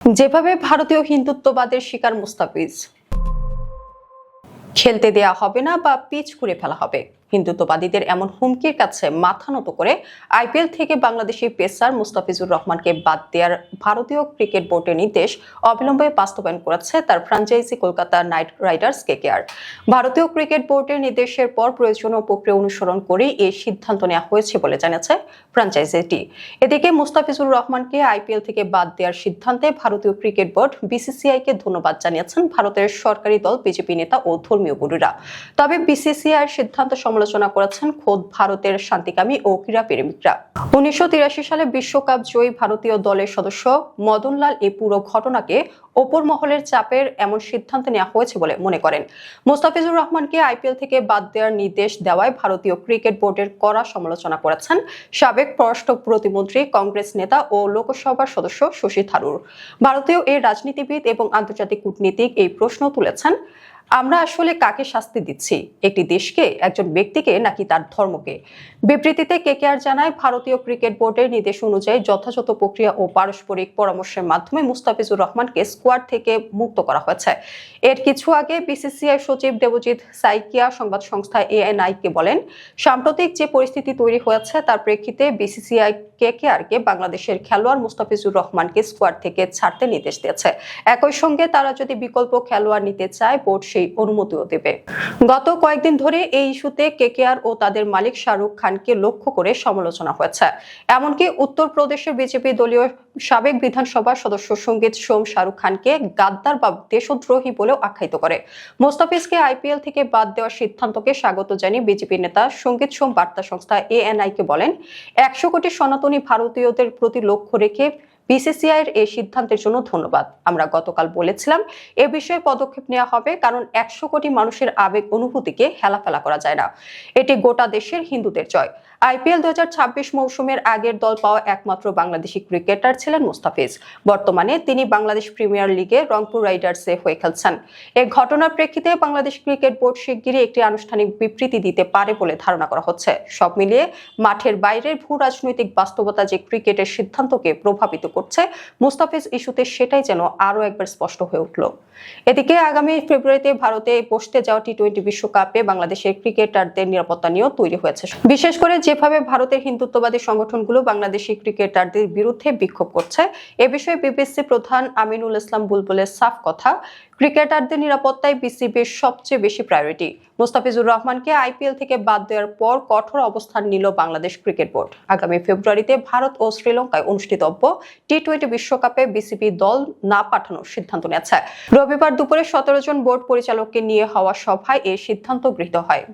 যেভাবে ভারতীয় হিন্দুত্ববাদের শিকার মুস্তাফিজ। খেলতে দেয়া হবে না বা পিচ করে ফেলা হবে। হিন্দুত্ববাদীদের এমন হুমকির কাছে মাথা নত করে আইপিএল থেকে বাংলাদেশি পেসার মুস্তাফিজুর রহমানকে বাদ দেওয়ার ভারতীয় ক্রিকেট বোর্ডের নির্দেশ অবিলম্বে বাস্তবায়ন করেছে তার franchise Kolkata knight riders KKR. ভারতীয় ক্রিকেট বোর্ডের নির্দেশের পর প্রয়োজনীয় প্রক্রিয়া অনুসরণ করে এই সিদ্ধান্ত নেওয়া হয়েছে বলে জানিয়েছে ফ্র্যাঞ্চাইজিটি এদিকে মুস্তাফিজুর রহমানকে আইপিএল থেকে বাদ দেওয়ার সিদ্ধান্তে ভারতীয় ক্রিকেট বোর্ড বিসিসিআইকে ধন্যবাদ জানিয়েছেন ভারতের সরকারি দল বিজেপি নেতা ও ধর্মীয় গুরুরা। তবে বিসিসিআই সিদ্ধান্ত সমালোচনা করেছেন খোদ ভারতের শান্তিকামী ও ক্রীড়া প্রেমিকরা। উনিশশো সালে বিশ্বকাপ জয়ী ভারতীয় দলের সদস্য মদনলাল এই পুরো ঘটনাকে ওপর মহলের চাপের এমন সিদ্ধান্ত নেওয়া হয়েছে বলে মনে করেন। মোস্তাফিজুর রহমানকে আইপিএল থেকে বাদ দেওয়ার নির্দেশ দেওয়ায় ভারতীয় ক্রিকেট বোর্ডের কড়া সমালোচনা করেছেন সাবেক পররাষ্ট্র প্রতিমন্ত্রী, কংগ্রেস নেতা ও লোকসভার সদস্য শশী থারুর। ভারতীয় এই রাজনীতিবিদ এবং আন্তর্জাতিক কূটনীতিক এই প্রশ্ন তুলেছেন আমরা আসলে কাকে শাস্তি দিচ্ছি? একটি দেশকে, একজন ব্যক্তিকে নাকি তার ধর্মকে? বিবৃতিতে কেকেআর জানায়, ভারতীয় ক্রিকেট বোর্ডের নির্দেশ অনুযায়ী যথাযথ প্রক্রিয়া ও পারস্পরিক পরামর্শের মাধ্যমে মুস্তাফিজুর রহমানকে স্কোয়াড থেকে মুক্ত করা হয়েছে। এর কিছু আগে বিসিসিআই সচিব দেবজিৎ সাইকিয়া সংবাদ সংস্থা এএনআই কে বলেন, সাম্প্রতিক যে পরিস্থিতি তৈরি হয়েছে, তার প্রেক্ষিতে বিসিসিআই কেকেআরকে বাংলাদেশের খেলোয়াড় মুস্তাফিজুর রহমানকে স্কোয়াড থেকে ছাড়তে নির্দেশ দিয়েছে। একই সঙ্গে তারা যদি বিকল্প খেলোয়াড় নিতে চায়, বোর্ড সেই অনুমতিও দেবে। গত কয়েকদিন ধরে এই ইস্যুতে কেকেআর ও তাদের মালিক শাহরুখ খানকে লক্ষ্য করে সমালোচনা হয়েছে। এমনকি উত্তরপ্রদেশের বিজেপি দলীয় সাবেক বিধানসভার সদস্য সংগীত সোম শাহরুখ খানকে গাদ্দার বা দেশদ্রোহী বলেও আখ্যায়িত করে। মোস্তাফিজকে আইপিএল থেকে বাদ দেওয়ার সিদ্ধান্তকে স্বাগত জানিয়ে বিজেপি নেতা সংগীত সোম বার্তা সংস্থা এএনআই কে বলেন, একশো কোটি সনাতনী ভারতীয়দের প্রতি লক্ষ্য রেখে বিসিসিআই এর এই সিদ্ধান্তের জন্য ধন্যবাদ। আমরা গতকাল বলেছিলাম, এ বিষয়ে পদক্ষেপ নেওয়া হবে কারণ একশো কোটি মানুষের আবেগ অনুভূতিকে হেলাফেলা করা যায় না। এটি গোটা দেশের হিন্দুদের জয়। আইপিএল দু মৌসুমের আগের দল পাওয়া একমাত্র বাংলাদেশি ক্রিকেটার ছিলেন মুস্তাফিজ। বর্তমানে তিনি বাংলাদেশ প্রিমিয়ার লিগে রংপুর রাইডার্সে হয়ে খেলছেন। এ ঘটনার প্রেক্ষিতে বাংলাদেশ ক্রিকেট বোর্ড শিগগিরই একটি আনুষ্ঠানিক বিবৃতি দিতে পারে বলে ধারণা করা হচ্ছে। সব মিলিয়ে মাঠের বাইরের ভূ রাজনৈতিক বাস্তবতা যে ক্রিকেটের সিদ্ধান্তকে প্রভাবিত করছে। মুস্তাফিজ ইস্যুতে সেটাই যেন আরও একবার স্পষ্ট হয়ে উঠল। এদিকে আগামী ফেব্রুয়ারিতে ভারতে বসতে যাওয়া টি টোয়েন্টি বিশ্বকাপে বাংলাদেশের ক্রিকেটারদের নিরাপত্তা নিয়েও তৈরি হয়েছে। বিশেষ করে যেভাবে ভারতের হিন্দুত্ববাদী সংগঠনগুলো বাংলাদেশি ক্রিকেটারদের বিরুদ্ধে বিক্ষোভ করছে, এ বিষয়ে বিবিসি প্রধান আমিনুল ইসলাম বুলবুলের সাফ কথা, ক্রিকেটারদের নিরাপত্তায় বিসিবির সবচেয়ে বেশি প্রায়োরিটি মুস্তাফিজুর রহমানকে আইপিএল থেকে বাদ দেওয়ার পর কঠোর অবস্থান নিল বাংলাদেশ ক্রিকেট বোর্ড। আগামী ফেব্রুয়ারিতে ভারত ও শ্রীলঙ্কায় অনুষ্ঠিতব্য টি টোয়েন্টি বিশ্বকাপে বিসিবি দল না পাঠানোর সিদ্ধান্ত নিয়েছে। রবিবার দুপুরে সতেরো জন বোর্ড পরিচালককে নিয়ে হওয়া সভায় এই সিদ্ধান্ত গৃহীত হয়।